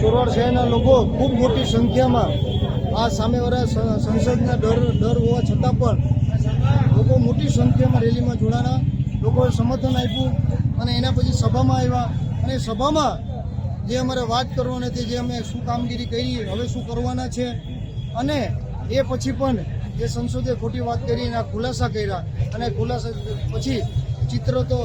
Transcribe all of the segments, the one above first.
ચોરવાડ શહેરના લોકો ખૂબ મોટી સંખ્યામાં આ સામેવાળા સંસદના ડર ડર હોવા છતાં પણ લોકો મોટી સંખ્યામાં રેલીમાં જોડાણા, લોકોએ સમર્થન આપ્યું અને એના પછી સભામાં આવ્યા અને સભામાં જે અમારે વાત કરવાની હતી, જે અમે શું કામગીરી કરી, હવે શું કરવાના છે અને એ પછી પણ જે સંસદે ખોટી વાત કરી એના ખુલાસા કર્યા અને ખુલાસા પછી ચિત્ર તો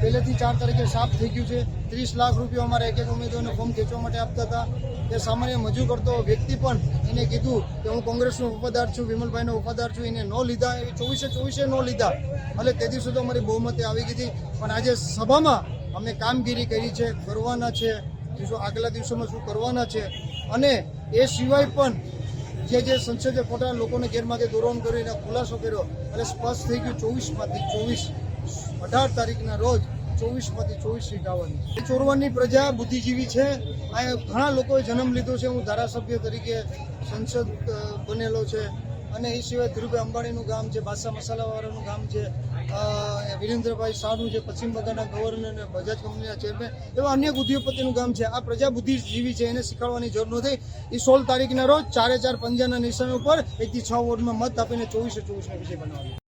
પહેલેથી ચાર તારીખે સાફ થઈ ગયું છે. ત્રીસ લાખ રૂપિયા અમારે એક એક ઉમેદવારને ફોર્મ ખેંચવા માટે આપતા હતા. તે સામાન્ય મજૂર કરતો વ્યક્તિ પણ એને કીધું કે હું કોંગ્રેસનો વફાદાર છું, વિમલભાઈનો વફાદાર છું, એને ન લીધા, એ ચોવીસે ચોવીસે ન લીધા. એટલે તે દિવસે તો અમારી બહુમતી આવી ગઈ હતી. પણ આજે સભામાં અમે કામગીરી કરી છે, કરવાના છે. દિવસો આગલા દિવસોમાં શું કરવાના છે? અને એ સિવાય પણ જે જે સંસદે ખોટા લોકોને ગેરમાર્ગે દોરવાન કરીને ખુલાસો કર્યો. એટલે સ્પષ્ટ થઈ ગયું ચોવીસમાંથી ચોવીસ અઢાર તારીખના રોજ ચોવીસમાંથી ચોવીસ સીટ આવવાની ચોરવાની પ્રજા બુદ્ધિજીવી છે. આ ઘણા લોકોએ જન્મ લીધો છે. હું ધારાસભ્ય તરીકે સંસદ બનેલો છે. અને એ સિવાય ધીરુભાઈ અંબાણીનું ગામ છે, બાદશાહ મસાલાવાળાનું ગામ છે વિરેન્દ્રભાઈ શાહનું છે, પશ્ચિમ બંગાળના ગવર્નર અને બજાજ કંપનીના ચેરમેન એવા અનેક ઉદ્યોગપતિનું ગામ છે. આ પ્રજા બુદ્ધિજીવી છે. એને શીખવાડવાની જરૂર નથી એ સોળ તારીખના રોજ ચારે ચાર પંજાના નિશાન ઉપર એકથી છ વોર્ડમાં મત આપીને ચોવીસે ચોવીસનો વિજય બનાવ્યો.